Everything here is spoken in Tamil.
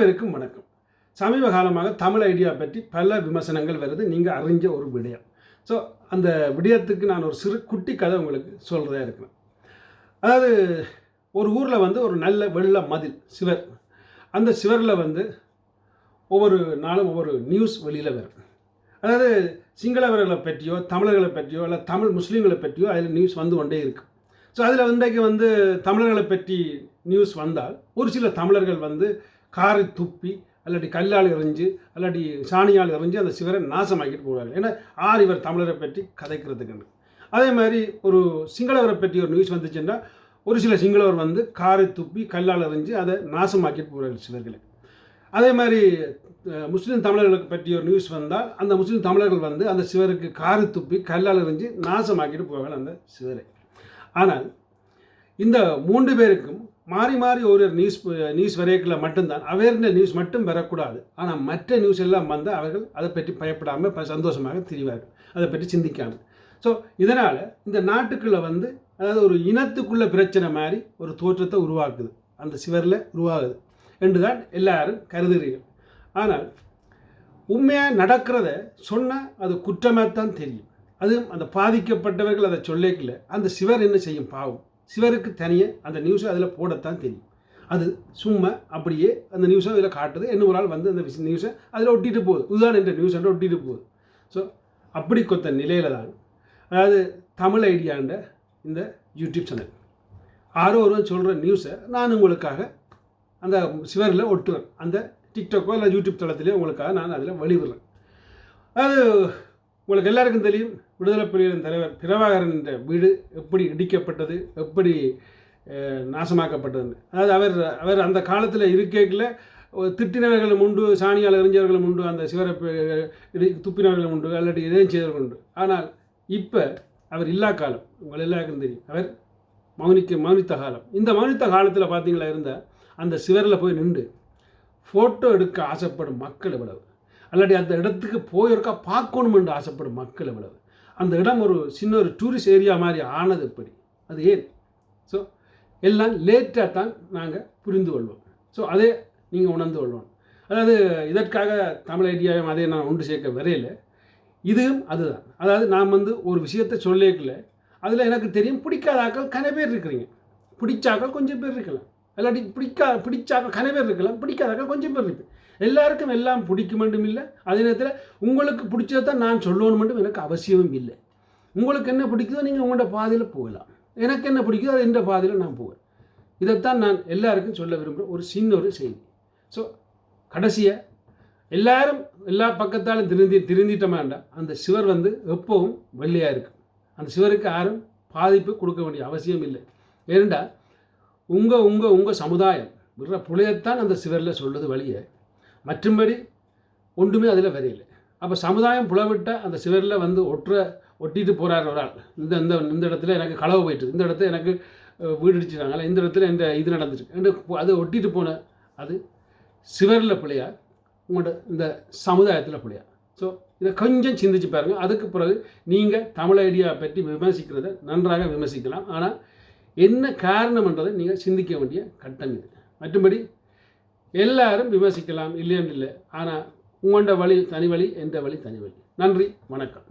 அனைவருக்கும் வணக்கம். சமீப காலமாக தமிழ் ஐடியா பற்றி பல விமர்சனங்கள் வருது. நீங்கள் அறிஞ்ச ஒரு விடயம். ஸோ அந்த விடயத்துக்கு நான் ஒரு சிறு குட்டி கதை உங்களுக்கு சொல்கிறதா இருக்கிறேன். அதாவது ஒரு ஊரில் வந்து ஒரு நல்ல வெள்ள மதில் சிவர். அந்த சிவரில் வந்து ஒவ்வொரு நாளும் ஒவ்வொரு நியூஸ் வெளியில் வரும். அதாவது சிங்களவர்களை பற்றியோ தமிழர்களை பற்றியோ இல்லை தமிழ் முஸ்லீம்களை பற்றியோ அதில் நியூஸ் வந்து கொண்டே இருக்கும். ஸோ அதில் இன்றைக்கு வந்து தமிழர்களை பற்றி நியூஸ் வந்தால் ஒரு சில தமிழர்கள் வந்து காரை துப்பி அல்லாட்டி கல்லால் எறிஞ்சு அல்லாட்டி சாணியால் எறிஞ்சு அந்த சிவரை நாசமாக்கிட்டு போவாங்க ஏன்னா ஆறு இவர் தமிழரை பற்றி கதைக்கிறதுக்குன்னு அதே மாதிரி ஒரு சிங்களவரை பற்றி ஒரு நியூஸ் வந்துச்சுன்னா ஒரு சில சிங்களவர் வந்து காரை துப்பி கல்லால் எறிஞ்சு அதை நாசமாக்கிட்டு போகிறார்கள் சிவர்களை. அதே மாதிரி முஸ்லீம் தமிழர்களுக்கு பற்றி ஒரு நியூஸ் வந்தால் அந்த முஸ்லீம் தமிழர்கள் வந்து அந்த சிவருக்கு காரை துப்பி கல்லால் எறிஞ்சு நாசமாக்கிட்டு போவார்கள் அந்த சிவரை. ஆனால் இந்த மூன்று பேருக்கும் மாறி மாறி ஒரு நியூஸ் நியூஸ் வரையக்கில் மட்டும்தான். அவேர்னஸ் நியூஸ் மட்டும் பெறக்கூடாது ஆனால் மற்ற நியூஸ் எல்லாம் வந்தால் அவர்கள் அதை பற்றி பயப்படாமல் இப்போ சந்தோஷமாக தெரிவார்கள். அதை பற்றி சிந்திக்காமல். ஸோ இதனால் இந்த நாட்டுக்குள்ளே வந்து அதாவது ஒரு இனத்துக்குள்ள பிரச்சனை மாதிரி ஒரு தோற்றத்தை உருவாக்குது. அந்த சிவரில் உருவாகுது என்று தான் எல்லாரும் கருதுகிறீர்கள். ஆனால் உண்மையாக நடக்கிறத சொன்னால் அது குற்றமாக தான் தெரியும். அதுவும் அந்த பாதிக்கப்பட்டவர்கள் அதை சொல்லிக்கல. அந்த சிவர் என்ன செய்யும்? பாவம். சிவருக்கு தனியாக அந்த நியூஸை அதில் போடத்தான் தெரியும். அது சும்மா அப்படியே அந்த நியூஸை அதில் காட்டுது. என்ன ஒரு ஆள் வந்து அந்த நியூஸை அதில் ஒட்டிட்டு போகுது. உதான் என்ற நியூஸ் என்று ஒட்டிட்டு போகுது. ஸோ அப்படி கொத்த நிலையில் தான் அதாவது தமிழ் ஐடியாண்ட இந்த யூடியூப் சேனல் ஆரோ ஒருவன் சொல்கிற நியூஸை நான் உங்களுக்காக அந்த சிவரில் ஒட்டுவேன் அந்த டிக்டாக்கோ இல்லை யூடியூப் தளத்திலே உங்களுக்காக நான் அதில் வெளிவிடுறேன் அது உங்களுக்கு எல்லாருக்கும் தெரியும் விடுதலை புலிகளின் தலைவர் பிரபாகரன் என்ற வீடு எப்படி இடிக்கப்பட்டது எப்படி நாசமாக்கப்பட்டதுன்னு. அதாவது அவர் அவர் அந்த காலத்தில் இருக்கையில் திட்டினவர்களும் உண்டு சாணியால் எறிஞ்சவர்களும் உண்டு அந்த சிவரை இடி- துப்பினவர்களும் உண்டு இல்லாட்டி இதையும் செய்தவர்கள் உண்டு. ஆனால் இப்போ அவர் இல்லா காலம் உங்கள் எல்லாருக்கும் தெரியும். அவர் மௌனிக்க மௌனித்த காலம். இந்த மௌனித்த காலத்தில் பார்த்தீங்களா இருந்தால் அந்த சிவரில் போய் நின்று ஃபோட்டோ எடுக்க ஆசைப்படும் மக்கள் எவ்வளவு? அல்லாட்டி அந்த இடத்துக்கு போயிருக்கா பார்க்கணும் என்று ஆசைப்படும் மக்கள் எவ்வளவு அந்த இடம் ஒரு சின்ன ஒரு டூரிஸ்ட் ஏரியா மாதிரி ஆனது எப்படி அது ஏன்? ஸோ எல்லாம் லேட்டாக தான் நாங்கள் புரிந்து கொள்வோம். ஸோ அதே நீங்கள் உணர்ந்து கொள்வோம் அதாவது இதற்காக தமிழ் ஐடியாவும் அதே நான் ஒன்று சேர்க்க வரையில இதுவும் அதுதான். அதாவது நான் வந்து ஒரு விஷயத்தை சொல்லிக்கல அதில் எனக்கு தெரியும் பிடிக்காத ஆக்கள் கன பேர் இருக்கிறீங்க. பிடிச்சாக்கள் கொஞ்சம் பேர் இருக்கலாம். இல்லாட்டி பிடிக்கா பிடிச்சாக்கள் கன பேர் இருக்கலாம் பிடிக்காதாக்கள் கொஞ்சம் பேர் இருப்பேன் எல்லாருக்கும் எல்லாம் பிடிக்க மட்டும் இல்லை. அதே நேரத்தில் உங்களுக்கு பிடிச்சதான் நான் சொல்லணும் மட்டும் எனக்கு அவசியமும் இல்லை. உங்களுக்கு என்ன பிடிக்குதோ நீங்கள் உங்களோட பாதையில் போகலாம். எனக்கு என்ன பிடிக்குதோ அது எந்த பாதையில் நான் போவேன். இதைத்தான் நான் எல்லாருக்கும் சொல்ல விரும்புகிற ஒரு சின்ன ஒரு செய்தி. ஸோ கடைசியாக எல்லாரும் எல்லா பக்கத்தாலும் திருந்தி திருந்திட்ட வேண்டாம் அந்த சிவர் வந்து எப்பவும் வெள்ளையாக இருக்கும். அந்த சிவருக்கு யாரும் பாதிப்பு கொடுக்க வேண்டிய அவசியம் இல்லை. ஏனெண்டா உங்கள் உங்கள் உங்கள் சமுதாயம் விடுற புலையத்தான் அந்த சிவரில் சொல்லுது வழியை. மற்றும்படி ஒன்றுமே அதில் வரையில. அப்போ சமுதாயம் புலவிட்ட அந்த சிவரில் வந்து ஒட்டுற ஒட்டிட்டு போகிறார் ஒரு ஆள். இந்த இந்த இந்த இடத்துல எனக்கு களவு போயிட்டு இந்த இடத்துல எனக்கு வீடு இடிச்சிட்டாங்களா இந்த இடத்துல இந்த இது நடந்துருக்கு. என்று அது ஒட்டிட்டு போன அது சிவரில் பிள்ளையா உங்களோட இந்த சமுதாயத்தில் பிள்ளையா ஸோ இதை கொஞ்சம் சிந்திச்சு பாருங்கள் அதுக்கு பிறகு நீங்கள் தமிழ் ஐடியா பற்றி விமர்சிக்கிறத நன்றாக விமர்சிக்கலாம். ஆனால் என்ன காரணம்ன்றதை நீங்கள் சிந்திக்க வேண்டிய கட்டம் இது. மற்றும்படி எல்லாரும் விமர்சிக்கலாம் இல்லைன்னு இல்லை ஆனால் உங்களோட வழி தனி வழி எந்த வழி தனி வழி. நன்றி வணக்கம்.